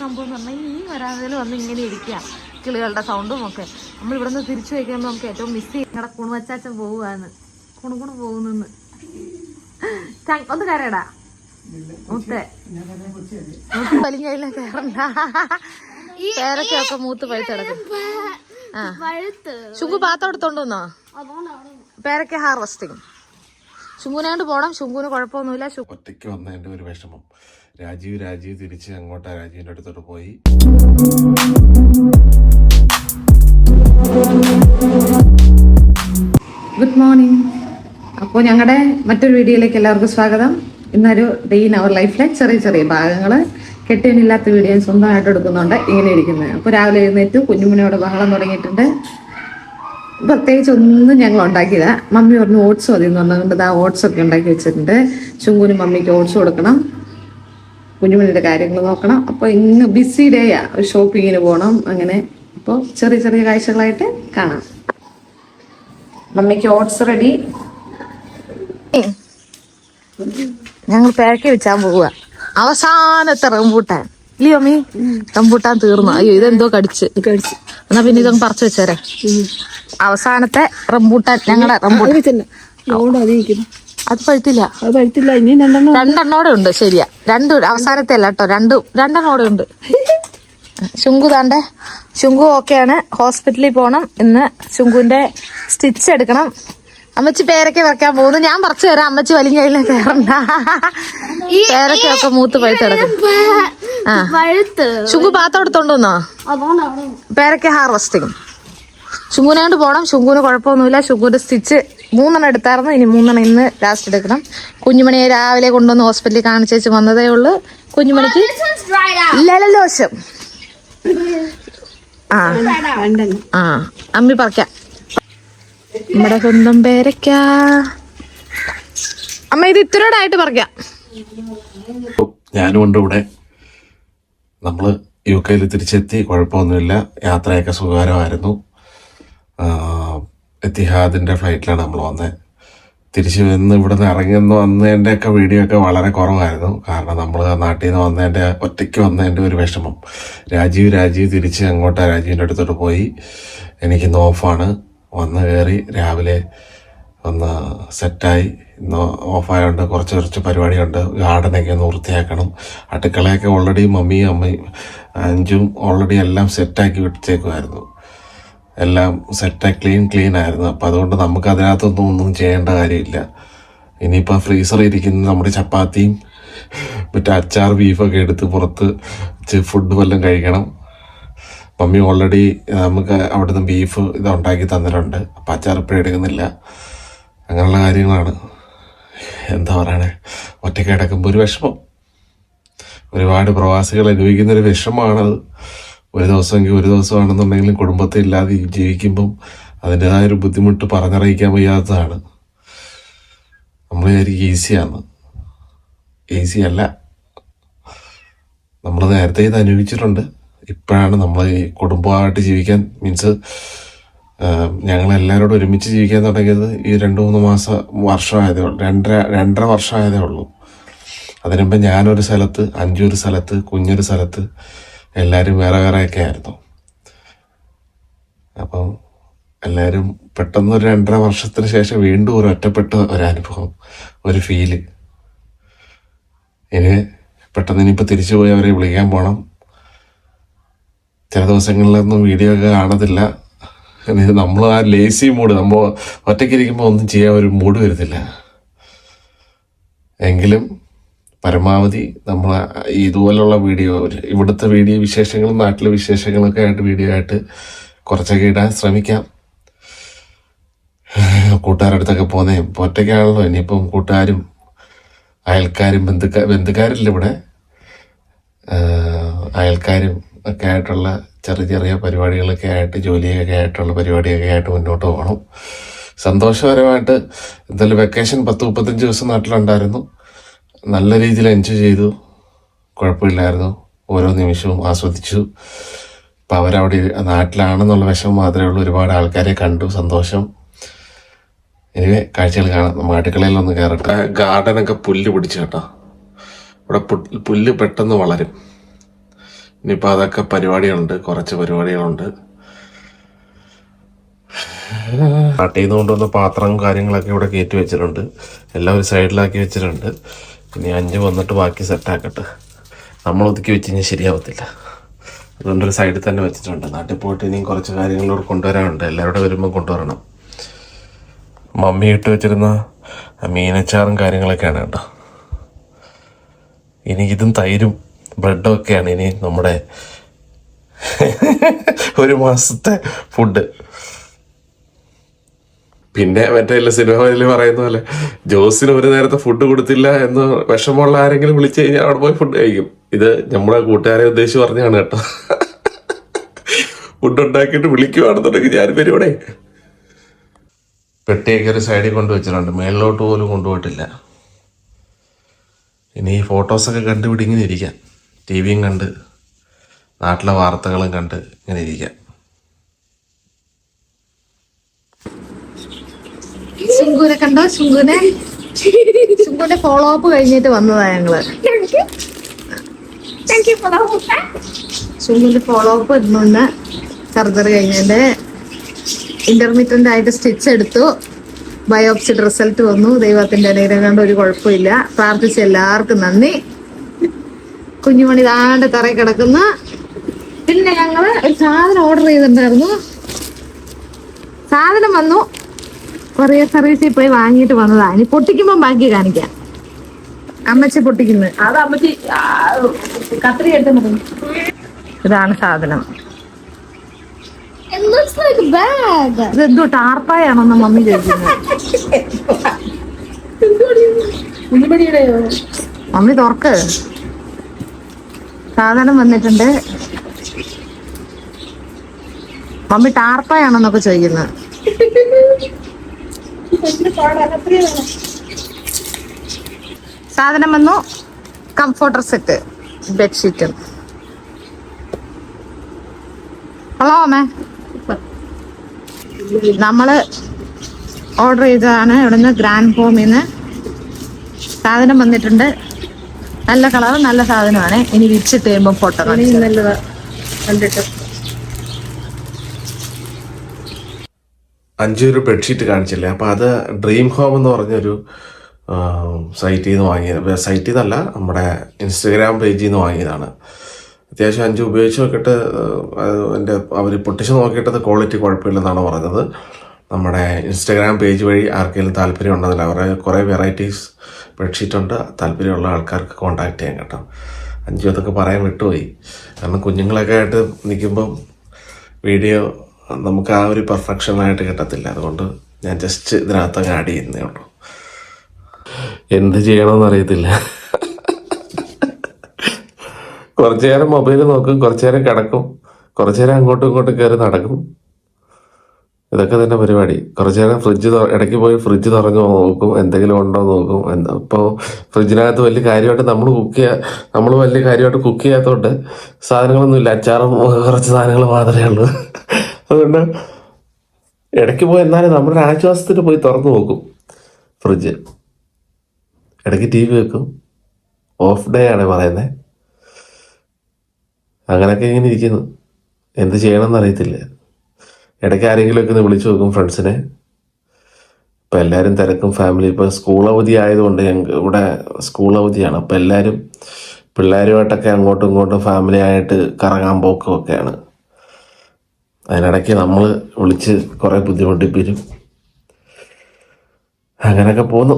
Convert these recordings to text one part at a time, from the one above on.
സംഭവം എന്ന് പറഞ്ഞാൽ ഈ വരാതിൽ വന്ന് ഇങ്ങനെ ഇരിക്കുക കിളികളുടെ സൗണ്ടും ഒക്കെ. നമ്മൾ ഇവിടെ നിന്ന് തിരിച്ചു വയ്ക്കുമ്പോൾ നമുക്ക് ഏറ്റവും മിസ് ചെയ്യും. ഞങ്ങളുടെ കുണുവച്ചാച്ചൻ പോവുകയാണ്. കുണുകുണു പോകുന്നെന്ന്. പോകുന്നു ഒന്ന് കരയടാ. മുത്തേ. മുത്ത് വലിഞ്ഞ കയറണ്ട പേരൊക്കെ മൂത്ത് പഴുത്ത് കിടക്കും. ആ. ശുങ്കു പാത്രം എടുത്തോണ്ടോന്നോ പേരക്ക ശുങ്കുനെ കൊണ്ട് പോണം. ശുങ്കുന് കുഴപ്പമൊന്നുമില്ല. ഒറ്റയ്ക്ക് വന്നതിന്റെ ഒരു വിഷമം. രാജീവ് രാജീവ് തിരിച്ച് അങ്ങോട്ടാ രാജീവിന്റെ അടുത്തോട്ട് പോയി. ഗുഡ് മോർണിംഗ് അപ്പോൾ ഞങ്ങളുടെ മറ്റൊരു വീഡിയോയിലേക്ക് എല്ലാവർക്കും സ്വാഗതം. ഇന്നൊരു ഡേ ഇൻ അവർ ലൈഫിലെ ചെറിയ ചെറിയ ഭാഗങ്ങൾ കെട്ടിയനില്ലാത്ത വീഡിയോ സ്വന്തമായിട്ട് എടുക്കുന്നുണ്ട്. ഇങ്ങനെ ഇരിക്കുന്നത് അപ്പോൾ രാവിലെ എഴുന്നേറ്റ് കുഞ്ഞുമണിയോട് ബഹളം തുടങ്ങിയിട്ടുണ്ട്. പ്രത്യേകിച്ച് ഒന്നും ഞങ്ങൾ ഉണ്ടാക്കിയതാണ് മമ്മി പറഞ്ഞു ഓട്സ് മതി എന്ന് പറഞ്ഞുകൊണ്ട് ആ ഓട്സ് ഒക്കെ ഉണ്ടാക്കി വെച്ചിട്ടുണ്ട്. ചുങ്കുനും മമ്മിക്ക് ഓട്സ് കൊടുക്കണം. കുഞ്ഞുമണിയുടെ കാര്യങ്ങൾ നോക്കണം. അപ്പോൾ ഇന്ന് ബിസി ഡേയാ ഷോപ്പിങ്ങിന് പോകണം അങ്ങനെ അപ്പോൾ ചെറിയ ചെറിയ കാഴ്ചകളായിട്ട് കാണാം. മമ്മിക്ക് ഓട്സ് റെഡി ഞങ്ങൾ പേരക്ക വെച്ചാൻ പോവുക. അവസാനത്തെ റംബൂട്ടാൻ. ഇല്ലയോ മമ്മി? റംബൂട്ടാൻ തീർന്നു. അയ്യോ ഇതെന്തോ കടിച്ച്. കടിച്ച്. എന്നാ പിന്നെ ഇതൊന്ന് പറിച്ചു വെച്ചേരെ. അവസാനത്തെ റംബൂട്ടാൻ. ഞങ്ങളുടെ റംബൂട്ടാൻ. അത് പഴുത്തില്ല. അത് പഴുത്തില്ല. ഇനി രണ്ടെണ്ണം രണ്ടെണ്ണോടെ ഉണ്ട്. ശരിയാ. രണ്ട് അവസാനത്തെ അല്ല കേട്ടോ. രണ്ട് രണ്ടെണ്ണോടെ ഉണ്ട്. ശുങ്കു താണ്ടെ. ശുങ്കു ഓക്കെയാണ് ഹോസ്പിറ്റലിൽ പോകണം ഇന്ന് ശുങ്കുവിന്റെ സ്റ്റിച്ച് എടുക്കണം. അമ്മച്ചി പേരൊക്കെ വെക്കാൻ പോകുന്നു. ഞാൻ പറിച്ചു തരാം. അമ്മച്ചി വലിയ കയറണ്ട. പേരൊക്കെ ഒക്കെ മൂത്ത് പഴുത്ത് കിടക്കും. ആ. ശുങ്കു പാത്രം എടുത്തോണ്ട് വന്നോ? പേരൊക്കെ ഹാർവസ്റ്റിങ് ശുങ്കുനെ കൊണ്ട് പോണം. ശുങ്കുവിന് കുഴപ്പമൊന്നുമില്ല. ശുങ്കുവിന്റെ സ്റ്റിച്ച് മൂന്നെണ്ണം എടുത്തായിരുന്നു. ഇനി മൂന്നെണ്ണം ഇന്ന് ലാസ്റ്റ് എടുക്കണം. കുഞ്ഞുമണിയെ രാവിലെ കൊണ്ടുവന്ന് ഹോസ്പിറ്റലിൽ കാണിച്ചേച്ച് വന്നതേ ഉള്ളു. കുഞ്ഞുമണിക്ക് ലലലോശം ആ. ആ അമ്മി പറക്കാം. നമ്മുടെ സ്വന്തം പേരക്ക. അമ്മ ഇത് ഇത്രയോടായിട്ട് പറക്ക. ഞാനും ഉണ്ട് ഇവിടെ. നമ്മൾ യു കെയിൽ തിരിച്ചെത്തി. കുഴപ്പമൊന്നുമില്ല. യാത്രയൊക്കെ സുഖകരമായിരുന്നു. എത്തിഹാദിന്റെ ഫ്ലൈറ്റിലാണ് നമ്മൾ വന്നത് തിരിച്ച് വന്ന് ഇവിടെ നിന്ന് ഇറങ്ങുന്ന വന്നതിന്റെ ഒക്കെ വീഡിയോ ഒക്കെ വളരെ കുറവായിരുന്നു. കാരണം നമ്മൾ നാട്ടിൽ നിന്ന് വന്നതിന്റെ ഒറ്റയ്ക്ക് വന്നതിന്റെ ഒരു വിഷമം. രാജീവ് രാജീവ് തിരിച്ച് അങ്ങോട്ടാ രാജീവിന്റെ അടുത്തോട്ട് പോയി. എനിക്ക് ഓഫാണ്. വന്ന് കയറി രാവിലെ ഒന്ന് സെറ്റായി. ഇന്ന് ഓഫായതുകൊണ്ട് കുറച്ച് കുറച്ച് പരിപാടിയുണ്ട്. ഗാർഡനൊക്കെ ഒന്ന് വൃത്തിയാക്കണം. അടുക്കളയൊക്കെ ഓൾറെഡി മമ്മിയും അമ്മയും അഞ്ചും ഓൾറെഡി എല്ലാം സെറ്റാക്കി വിട്ടേക്കുമായിരുന്നു എല്ലാം സെറ്റ് ക്ലീൻ ക്ലീൻ ആയിരുന്നു. അപ്പം അതുകൊണ്ട് നമുക്ക് അതിനകത്തൊന്നും ഒന്നും ചെയ്യേണ്ട കാര്യമില്ല. ഇനിയിപ്പോൾ ഫ്രീസറിൽ ഇരിക്കുന്ന നമ്മുടെ ചപ്പാത്തിയും മറ്റേ അച്ചാർ ബീഫൊക്കെ എടുത്ത് പുറത്ത് ഫുഡ് വല്ലതും കഴിക്കണം. മമ്മി ഓൾറെഡി നമുക്ക് അവിടുന്ന് ബീഫ് ഇത് ഉണ്ടാക്കി തന്നിട്ടുണ്ട്. അപ്പം അച്ചാർ ഇപ്പോഴും എടുക്കുന്നില്ല. അങ്ങനെയുള്ള കാര്യങ്ങളാണ്. എന്താ പറയണേ? ഒറ്റയ്ക്ക് കിടക്കുമ്പോൾ ഒരു വിഷമം. ഒരുപാട് പ്രവാസികൾ അനുഭവിക്കുന്നൊരു വിഷമമാണത്. ഒരു ദിവസമെങ്കിൽ ഒരു ദിവസമാണെന്നുണ്ടെങ്കിലും കുടുംബത്തെ ഇല്ലാതെ ജീവിക്കുമ്പം അതിന്റെതായ ഒരു ബുദ്ധിമുട്ട് പറഞ്ഞറിയിക്കാൻ വയ്യാത്തതാണ്. നമ്മൾ വിചാരിക്കും ഈസിയാണ്. ഈസി അല്ല. നമ്മൾ നേരത്തെ ഇത് അനുഭവിച്ചിട്ടുണ്ട്. ഇപ്പോഴാണ് നമ്മൾ ഈ കുടുംബമായിട്ട് ജീവിക്കാൻ മീൻസ് ഞങ്ങളെല്ലാവരോടും ഒരുമിച്ച് ജീവിക്കാൻ തുടങ്ങിയത് ഈ രണ്ട് മൂന്ന് മാസം വർഷമായതേ ഉള്ളൂ. രണ്ടര രണ്ടര വർഷമായതേ ഉള്ളൂ. അതിനുമ്പ് ഞാനൊരു സ്ഥലത്ത് അഞ്ചൊരു സ്ഥലത്ത് കുഞ്ഞൊരു സ്ഥലത്ത് എല്ലാവരും വേറെ വേറെയൊക്കെ ആയിരുന്നു. അപ്പം എല്ലാവരും പെട്ടെന്ന് ഒരു രണ്ടര വർഷത്തിന് ശേഷം വീണ്ടും ഒരു ഒറ്റപ്പെട്ട ഒരനുഭവം ഒരു ഫീൽ ഇനി പെട്ടെന്ന് ഇനിയിപ്പോൾ തിരിച്ചു പോയി അവരെ വിളിക്കാൻ പോകണം ചില ദിവസങ്ങളിലൊന്നും വീഡിയോ ഒക്കെ കാണത്തില്ല. നമ്മൾ ആ ലേസി മൂഡ് നമ്മൾ ഒറ്റയ്ക്കിരിക്കുമ്പോൾ ഒന്നും ചെയ്യാൻ ഒരു മൂഡ് വരുന്നില്ല എങ്കിലും പരമാവധി നമ്മൾ ഇതുപോലുള്ള വീഡിയോ ഇവിടുത്തെ വീഡിയോ വിശേഷങ്ങളും നാട്ടിലെ വിശേഷങ്ങളൊക്കെ ആയിട്ട് വീഡിയോ ആയിട്ട് കുറച്ചൊക്കെ ഇടാൻ ശ്രമിക്കാം. കൂട്ടുകാരുടെ അടുത്തൊക്കെ പോന്നേ ഒറ്റയ്ക്കാണല്ലോ. ഇനിയിപ്പം കൂട്ടുകാരും അയൽക്കാരും ബന്ധുക്കാർ ബന്ധുക്കാരില്ല ഇവിടെ. അയൽക്കാരും ഒക്കെ ആയിട്ടുള്ള ചെറിയ ചെറിയ പരിപാടികളൊക്കെ ആയിട്ട് ജോലിയൊക്കെ ആയിട്ടുള്ള പരിപാടിയൊക്കെ ആയിട്ട് മുന്നോട്ട് പോകണം. സന്തോഷകരമായിട്ട് എന്തായാലും വെക്കേഷൻ പത്ത് മുപ്പത്തഞ്ച് ദിവസം നാട്ടിലുണ്ടായിരുന്നു. നല്ല രീതിയിൽ എൻജോയ് ചെയ്തു. കുഴപ്പമില്ലായിരുന്നു. ഓരോ നിമിഷവും ആസ്വദിച്ചു. ഇപ്പം അവരവിടെ നാട്ടിലാണെന്നുള്ള വിഷമം മാത്രമേ ഉള്ളൂ. ഒരുപാട് ആൾക്കാരെ കണ്ടു. സന്തോഷം. എനിവേ കാഴ്ചകൾ കാണാം. നമ്മൾ അടുക്കളയിലൊന്ന് കയറട്ടെ ഗാർഡനൊക്കെ പുല്ല് പിടിച്ചു കേട്ടോ. ഇവിടെ പുല്ല് പെട്ടെന്ന് വളരും. ഇനിയിപ്പോൾ അതൊക്കെ പരിപാടികളുണ്ട്. കുറച്ച് പരിപാടികളുണ്ട്. നാട്ടിൽ നിന്ന് കൊണ്ടുവന്ന പാത്രവും കാര്യങ്ങളൊക്കെ ഇവിടെ കയറ്റി വെച്ചിട്ടുണ്ട്. എല്ലാം ഒരു സൈഡിലാക്കി വെച്ചിട്ടുണ്ട്. ഇനി അഞ്ച് വന്നിട്ട് ബാക്കി സെറ്റാക്കട്ടെ നമ്മൾ ഒതുക്കി വെച്ച് കഴിഞ്ഞാൽ ശരിയാവത്തില്ല. അതുകൊണ്ട് ഒരു സൈഡിൽ തന്നെ വെച്ചിട്ടുണ്ട്. നാട്ടിൽ പോയിട്ട് ഇനിയും കുറച്ച് കാര്യങ്ങളോട് കൊണ്ടുവരാനുണ്ട്. എല്ലാവരുടെ വരുമ്പോൾ കൊണ്ടുവരണം. മമ്മി ഇട്ട് വെച്ചിരുന്ന മീനച്ചാറും കാര്യങ്ങളൊക്കെയാണ് കേട്ടോ. ഇനി ഇതും തൈരും ബ്രെഡും ഒക്കെയാണ് ഇനി നമ്മുടെ ഒരു മാസത്തെ ഫുഡ് പിന്നെ മറ്റേ സിനിമയിൽ പറയുന്ന പോലെ ജോസിന് ഒരു നേരത്തെ ഫുഡ് കൊടുത്തില്ല എന്ന് വിഷമമുള്ള ആരെങ്കിലും വിളിച്ചു കഴിഞ്ഞാൽ അവിടെ പോയി ഫുഡ് കഴിക്കും. ഇത് നമ്മുടെ കൂട്ടുകാരെ ഉദ്ദേശിച്ച് പറഞ്ഞാണ് കേട്ടോ. ഫുഡ് ഉണ്ടാക്കിയിട്ട് വിളിക്കുവാണെന്നുണ്ടെങ്കിൽ ഞാൻ പരിപാടി പെട്ടിയൊക്കെ ഒരു സൈഡിൽ കൊണ്ടുവച്ചിട്ടുണ്ട് മേളിലോട്ട് പോലും കൊണ്ടുപോയിട്ടില്ല. ഇനി ഈ ഫോട്ടോസൊക്കെ കണ്ടുപിടി ഇങ്ങനെ ഇരിക്കാം. ടി വിയും കണ്ട് നാട്ടിലെ വാർത്തകളും കണ്ട് ഇങ്ങനെ ഇരിക്കാം. ശുങ്കുനെ കണ്ടോ? ശുങ്കുനെ ശുങ്കുന്റെ ഫോളോ അപ്പ് കഴിഞ്ഞിട്ട് വന്നതാ ഞങ്ങൾ. ശുങ്കുന്റെ ഫോളോ അപ്പ് ഇന്നുണ്ട് സർജറി കഴിഞ്ഞതിന്റെ ഇന്റർമീഡിയന്റ് ആയിട്ട് സ്റ്റിച്ച് എടുത്തു. ബയോപ്സിഡ് റിസൾട്ട് വന്നു. ദൈവത്തിന്റെ അനുഗ്രഹം കൊണ്ട് ഒരു കുഴപ്പമില്ല. പ്രാർത്ഥിച്ച എല്ലാവർക്കും നന്ദി. കുഞ്ഞുമണി താണ്ട് തറയിൽ കിടക്കുന്ന. പിന്നെ ഞങ്ങൾ ഒരു സാധനം ഓർഡർ ചെയ്തിട്ടുണ്ടായിരുന്നു. സാധനം വന്നു. കൊറിയർ സർവീസിൽ പോയി വാങ്ങിയിട്ട് വന്നതാ. ഇനി പൊട്ടിക്കുമ്പോ ബാക്കി കാണിക്കാം. അമ്മച്ചി പൊട്ടിക്കുന്നു. അത് അമ്മച്ചി കത്രി എടുത്തു ഇതാണ് സാധനം. ടാർപ്പായാണെന്ന് മമ്മി ചോദിക്കുന്നത് കുഞ്ഞുമണിയുടെയോ മമ്മി തുറക്ക്. സാധനം വന്നിട്ടുണ്ട്. മമ്മി ടാർപ്പായാണെന്നൊക്കെ ചോദിക്കുന്നത് സാധനം വന്നു കംഫോർട്ടർ സെറ്റ് ബെഡ്ഷീറ്റും. ഹലോ മേ നമ്മൾ ഓർഡർ ചെയ്തതാണ് ഇവിടുന്ന് ഗ്രാൻഡ് ഹോമിൽ നിന്ന് സാധനം വന്നിട്ടുണ്ട്. നല്ല കളർ നല്ല സാധനമാണ്. ഇനി വിരിച്ചിട്ട് കഴിയുമ്പോൾ ഫോട്ടോ നല്ലതാ. കണ്ടിട്ട്. അഞ്ചു ഒരു ബെഡ്ഷീറ്റ് കാണിച്ചില്ലേ? അപ്പോൾ അത് ഡ്രീം ഹോം എന്ന് പറഞ്ഞൊരു സൈറ്റിൽ നിന്ന് വാങ്ങിയത് സൈറ്റിൽ നിന്നല്ല നമ്മുടെ ഇൻസ്റ്റഗ്രാം പേജിൽ നിന്ന് വാങ്ങിയതാണ്. അത്യാവശ്യം അഞ്ച് ഉപയോഗിച്ച് നോക്കിയിട്ട് എന്റെ അവർ പൊട്ടിച്ച് നോക്കിയിട്ടത് ക്വാളിറ്റി കുഴപ്പമില്ലെന്നാണ് പറഞ്ഞത്. നമ്മുടെ ഇൻസ്റ്റഗ്രാം പേജ് വഴി ആർക്കെങ്കിലും താല്പര്യം ഉണ്ടെന്നില്ല അവരുടെ കുറേ വെറൈറ്റീസ് ബെഡ്ഷീറ്റ് ഉണ്ട് താല്പര്യമുള്ള ആൾക്കാർക്ക് കോൺടാക്ട് ചെയ്യാൻ കേട്ടോ. അഞ്ചു അതൊക്കെ പറയാൻ വിട്ടുപോയി. കാരണം കുഞ്ഞുങ്ങളൊക്കെ ആയിട്ട് നിൽക്കുമ്പം വീഡിയോ നമുക്ക് ആ ഒരു പെർഫെക്ഷനായിട്ട് കിട്ടത്തില്ല. അതുകൊണ്ട് ഞാൻ ജസ്റ്റ് ഇതിനകത്ത് ആഡ് ചെയ്യുന്നേ ഉള്ളൂ. എന്ത് ചെയ്യണമെന്ന് അറിയത്തില്ല. കുറച്ചു നേരം മൊബൈൽ നോക്കും കുറച്ചു നേരം കിടക്കും കുറച്ചു നേരം അങ്ങോട്ടും ഇങ്ങോട്ടും കയറി നടക്കും. ഇതൊക്കെ തന്നെ പരിപാടി. കുറച്ചു നേരം ഫ്രിഡ്ജ് ഇടയ്ക്ക് പോയി ഫ്രിഡ്ജ് തുറഞ്ഞു നോക്കും എന്തെങ്കിലും ഉണ്ടോ നോക്കും. എന്താ ഇപ്പോൾ ഫ്രിഡ്ജിനകത്ത് വലിയ കാര്യമായിട്ട് നമ്മൾ കുക്ക് ചെയ്യാ നമ്മൾ വലിയ കാര്യമായിട്ട് കുക്ക് ചെയ്യാത്തതുകൊണ്ട് സാധനങ്ങളൊന്നുമില്ല. അച്ചാറും കുറച്ച് സാധനങ്ങൾ മാത്രമേ ഉള്ളൂ. അതുകൊണ്ട് ഇടയ്ക്ക് പോയി എന്നാലും നമ്മുടെ ആശ്വാസത്തിന് പോയി തുറന്നു നോക്കും ഫ്രിഡ്ജ്. ഇടയ്ക്ക് ടി വി വെക്കും. ഓഫ് ഡേ ആണ് പറയുന്നത് അങ്ങനെയൊക്കെ ഇങ്ങനെ ഇരിക്കുന്നു. എന്ത് ചെയ്യണമെന്ന് അറിയത്തില്ല. ഇടയ്ക്ക് ആരെങ്കിലുമൊക്കെ ഒന്ന് വിളിച്ചു നോക്കും ഫ്രണ്ട്സിനെ. ഇപ്പം എല്ലാവരും തിരക്കും. ഫാമിലി ഇപ്പോൾ സ്കൂൾ അവധി ആയതുകൊണ്ട് ഞങ്ങൾക്ക് ഇവിടെ സ്കൂൾ അവധിയാണ്. അപ്പോൾ എല്ലാവരും പിള്ളേരുമായിട്ടൊക്കെ അങ്ങോട്ടും ഇങ്ങോട്ടും ഫാമിലി ആയിട്ട് കറങ്ങാൻ പോക്കും ഒക്കെയാണ് അതിനിടയ്ക്ക് നമ്മൾ വിളിച്ച് കുറേ ബുദ്ധിമുട്ടിപ്പിരും അങ്ങനെയൊക്കെ പോന്നു.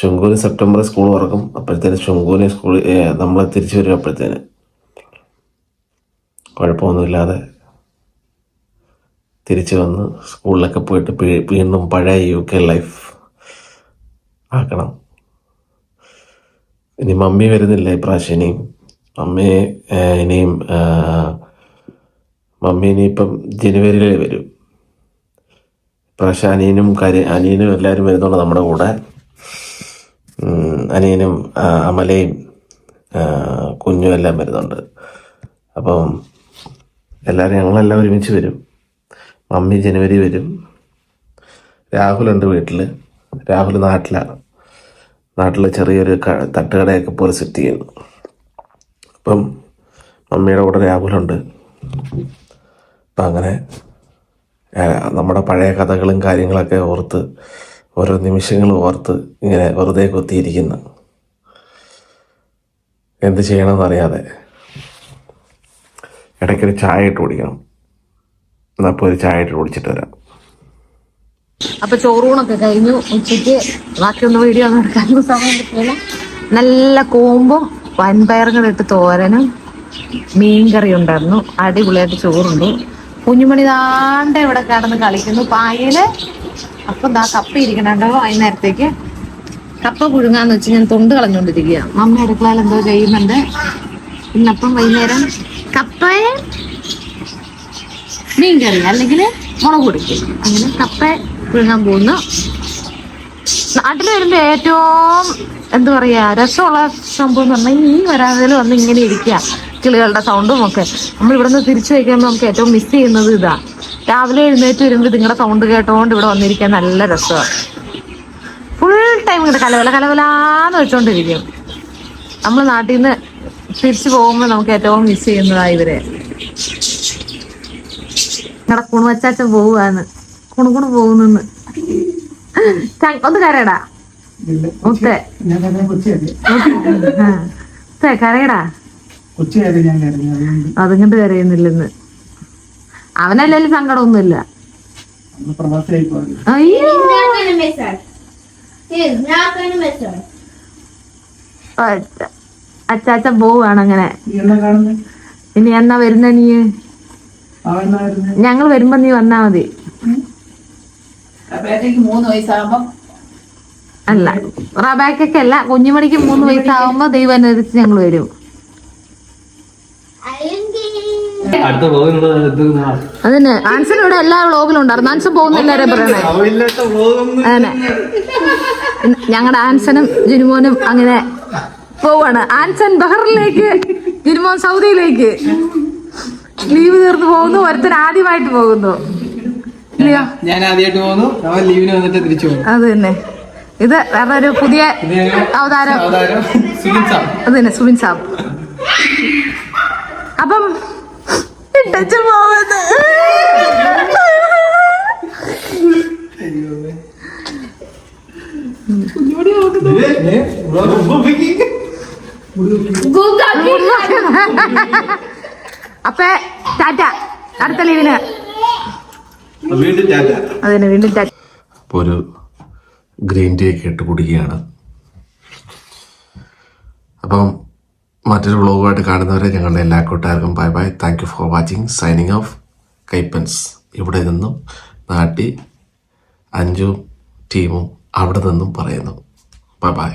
ശുങ്കൂന് സെപ്റ്റംബർ സ്കൂൾ തുറക്കും. അപ്പോഴത്തേന് ശുങ്കൂന് സ്കൂൾ നമ്മൾ തിരിച്ചു വരും അപ്പോഴത്തേന്. കുഴപ്പമൊന്നുമില്ലാതെ തിരിച്ചു വന്ന് സ്കൂളിലൊക്കെ പോയിട്ട് വീണ്ടും പഴയ യു കെ ലൈഫ് ആക്കണം. ഇനി മമ്മി വരുന്നില്ല ഇപ്രാവശ്യം ഇനിയും. മമ്മി ഇനിയും മമ്മി ഇനിയിപ്പം ജനുവരിയിലേ വരും. പ്രാവശ്യം അനിയനും കാര്യ അനിയനും എല്ലാവരും വരുന്നുണ്ട് നമ്മുടെ കൂടെ. അനിയനും അമലയും കുഞ്ഞും എല്ലാം വരുന്നുണ്ട്. അപ്പം എല്ലാവരും ഞങ്ങളെല്ലാം ഒരുമിച്ച് വരും. മമ്മി ജനുവരി വരും. രാഹുലുണ്ട് വീട്ടിൽ രാഹുൽ നാട്ടിലാണ് നാട്ടിൽ ചെറിയൊരു തട്ടുകടയൊക്കെ പോലെ സെറ്റ് ചെയ്യുന്നു. അപ്പം മമ്മിയുടെ കൂടെ രാഹുലുണ്ട്. അപ്പം അങ്ങനെ നമ്മുടെ പഴയ കഥകളും കാര്യങ്ങളൊക്കെ ഓർത്ത് ഓരോ നിമിഷങ്ങളും ഓർത്ത് ഇങ്ങനെ വെറുതെ കൊത്തിയിരിക്കുന്നു. എന്ത് ചെയ്യണമെന്ന് അറിയാതെ ഇടയ്ക്കൊരു ചായ ഇട്ട് കുടിക്കണം. അപ്പോൾ ഒരു ചായ ഇട്ട് കുടിച്ചിട്ട് വരാം. അപ്പൊ ചോറൂണൊക്കെ കഴിഞ്ഞു. ഉച്ചയ്ക്ക് ബാക്കിയൊന്ന് വീഡിയോ ഒന്നും എടുക്കാനൊന്നും സമയം കിട്ടിയില്ല. നല്ല കൂമ്പും ഇട്ട് തോരനും. മീൻകറി ഉണ്ടായിരുന്നു. അടിപൊളിയായിട്ട് ചോറുണ്ട്. കുഞ്ഞുമണി താണ്ട ഇവിടെ കിടന്ന് കളിക്കുന്നു പായൽ. അപ്പൊ ദാ കപ്പ ഇരിക്കണുണ്ടോ വൈകുന്നേരത്തേക്ക്. കപ്പ പുഴുങ്ങാന്ന് വെച്ച് ഞാൻ തൊണ്ട് കളഞ്ഞോണ്ടിരിക്കുക മമ്മ അടുക്കളയിൽ എന്തോ ചെയ്യുന്നുണ്ട്. ഇന്നപ്പം വൈകുന്നേരം കപ്പയും മീൻകറി അല്ലെങ്കിൽ മുളക് പൊടിക്കും അങ്ങനെ കപ്പ പുഴുങ്ങാൻ പോകുന്നു. നാട്ടിൽ വരുമ്പോ ഏറ്റവും എന്താ പറയാ രസമുള്ള സംഭവം എന്ന് പറഞ്ഞാൽ ഈ വരാതിൽ വന്ന് ഇങ്ങനെ ഇരിക്കുക കിളികളുടെ സൗണ്ടും ഒക്കെ. നമ്മൾ ഇവിടെ നിന്ന് തിരിച്ചു വയ്ക്കുമ്പോൾ നമുക്ക് ഏറ്റവും മിസ് ചെയ്യുന്നത് ഇതാ. രാവിലെ എഴുന്നേറ്റ് വരുമ്പോൾ നിങ്ങളുടെ സൗണ്ട് കേട്ടോണ്ട് ഇവിടെ വന്നിരിക്കാൻ നല്ല രസമാണ് ഫുൾ ടൈം ഇങ്ങനെ കലവല കലവലാന്ന് വെച്ചോണ്ടിരിക്കും. നമ്മൾ നാട്ടിൽ നിന്ന് തിരിച്ചു പോകുമ്പോൾ നമുക്ക് ഏറ്റവും മിസ് ചെയ്യുന്നതാ ഇവരെ. ഞങ്ങളുടെ കുണുവച്ചാച്ചൻ പോവാന്ന് കുണു പോകുന്നെന്ന്. പോകുന്നു ഒന്ന് കരയടാ. മുത്തേ. മുത്തേ കരയടാ. കൊച്ചിയായത് ഞാൻ കരഞ്ഞു അതുകൊണ്ട് അതുകൊണ്ട് കരയുന്നില്ലെന്ന്. അവനല്ലേ സങ്കടമൊന്നുമില്ല. അച്ചാച്ച പ്രവാസിയായി പോയത്. അയ്യോ. Not gonna miss her. He's not gonna miss her. അച്ഛ- അച്ചാച്ചൻ പോവുകയാണ് അങ്ങനെ എന്നാ ഇനി എന്നാ വരുന്ന? നീ ഞങ്ങൾ വരുമ്പോ നീ വന്നാ മതി. മൂന്ന് വയസ്സാകുമ്പം അല്ല റബാക്കൊക്കെ അല്ല കുഞ്ഞുമണിക്ക് മൂന്ന് വയസ്സാവുമ്പോ ദൈവം അനുസരിച്ച് ഞങ്ങൾ വരും. അടുത്ത പോകുന്നത് അതിന് ആൻസർ ഇവിടെ എല്ലാ വ്ളോഗിലും ഉണ്ടായിരുന്നു. ആൻസർ പോകുന്നില്ലാരെ പറയണേ. അങ്ങനെ ഞങ്ങളുടെ ആൻസനും ജിനുമോനും അങ്ങനെ പോവാണ്. ആൻസൻ ബഹറിലേക്ക് ജിനുമോൻ സൗദിയിലേക്ക്. ലീവ് തീർന്നു പോകുന്നു. ഒരുത്തൻ ആദ്യമായിട്ട് പോകുന്നു. ഞാൻ ആദ്യമായിട്ട് പോകുന്നു. ലീവിന് വന്നിട്ട് തിരിച്ചു പോകും അത് തന്നെ ഇത് വേറെ ഒരു പുതിയ അവതാരം. അത് തന്നെ സുബിൻ സാബ് അപ്പം ഇട്ടച്ചു പോവുന്നത് അപ്പൊ ടാറ്റ അടുത്ത ലീവിന്. വീണ്ടും ടാറ്റ അതിന് വീണ്ടും ടാറ്റ അപ്പോൾ ഒരു ഗ്രീൻ ടീ ഒക്കെ ഇട്ട് കുടിക്കുകയാണ്. അപ്പം മറ്റൊരു വ്ളോഗുമായിട്ട് കാണുന്നവരെ ഞങ്ങളുടെ എല്ലാ കൂട്ടുകാർക്കും bye bye thank you for watching signing off കൈപ്പൻസ് ഇവിടെ നിന്നും നാട്ടി അഞ്ചും ടീമും അവിടെ നിന്നും പറയുന്നു. Bye bye